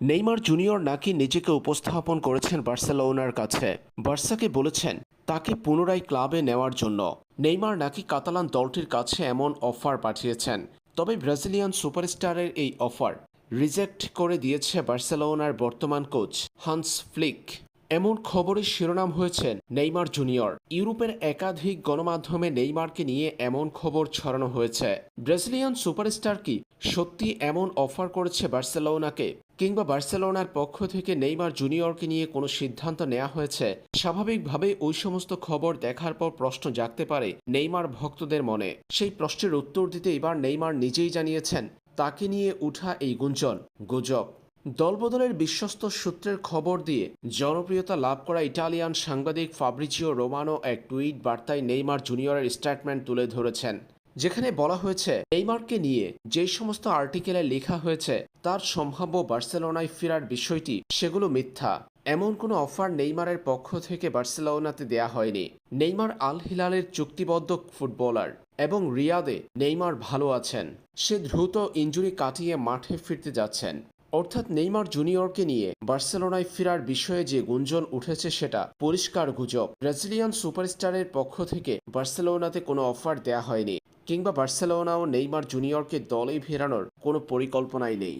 Neymar junior নাকি নিজেকে উপস্থাপন করেছেন বার্সেলোনার কাছে? বার্সাকে বলেছেন? তাকে পুনরায় ক্লাবে নেওয়ার জন্য। নেইমার নাকি কাতালান দলটির কাছে এমন অফার পাঠিয়েছেন। তবে ব্রাজিলিয়ান সুপারস্টারের এই অফার রিজেক্ট করে দিয়েছে বার্সেলোনার বর্তমান কোচ হান্স ফ্লিক। এমন খবরের শিরোনাম হয়েছেন নেইমার জুনিয়র। ইউরোপের একাধিক গণমাধ্যমে নেইমারকে নিয়ে এমন খবর ছড়ানো হয়েছে। ব্রাজিলিয়ান সুপারস্টার কি সত্যি এমন অফার করেছে বার্সেলোনাকে? কিংবা বার্সেলোনার পক্ষ থেকে নেইমার জুনিয়রকে নিয়ে কোনো সিদ্ধান্ত নেওয়া হয়েছে? স্বাভাবিকভাবে ওই সমস্ত খবর দেখার পর প্রশ্ন জাগতে পারে নেইমার ভক্তদের মনে। সেই প্রশ্নের উত্তর দিতে এবার নেইমার নিজেই জানিয়েছেন, তাকে নিয়ে উঠা এই গুঞ্জন, গুজব। দলবদলের বিশ্বস্ত সূত্রের খবর দিয়ে জনপ্রিয়তা লাভ করা ইটালিয়ান সাংবাদিক ফাব্রিচিও রোমানো এক টুইট বার্তায় নেইমার জুনিয়রের স্টেটমেন্ট তুলে ধরেছেন। যেখানে বলা হয়েছে, নেইমারকে নিয়ে যেই সমস্ত আর্টিকেলে লেখা হয়েছে, তার সম্ভাব্য বার্সেলোনায় ফেরার বিষয়টি সেগুলো মিথ্যা। এমন কোনো অফার নেইমারের পক্ষ থেকে বার্সেলোনাতে দেয়া হয়নি। নেইমার আল হিলালের চুক্তিবদ্ধ ফুটবলার এবং রিয়াদে নেইমার ভালো আছেন। সে দ্রুত ইঞ্জুরি কাটিয়ে মাঠে ফিরতে যাচ্ছেন। অর্থাৎ নেইমার জুনিয়রকে নিয়ে বার্সেলোনায় ফেরার বিষয়ে যে গুঞ্জন উঠেছে সেটা পরিষ্কার গুজব। ব্রাজিলিয়ান সুপারস্টারের পক্ষ থেকে বার্সেলোনাতে কোনো অফার দেয়া হয়নি। কিংবা বার্সেলোনাও নেইমার জুনিয়রকে দলে ফেরানোর কোনো পরিকল্পনাই নেই।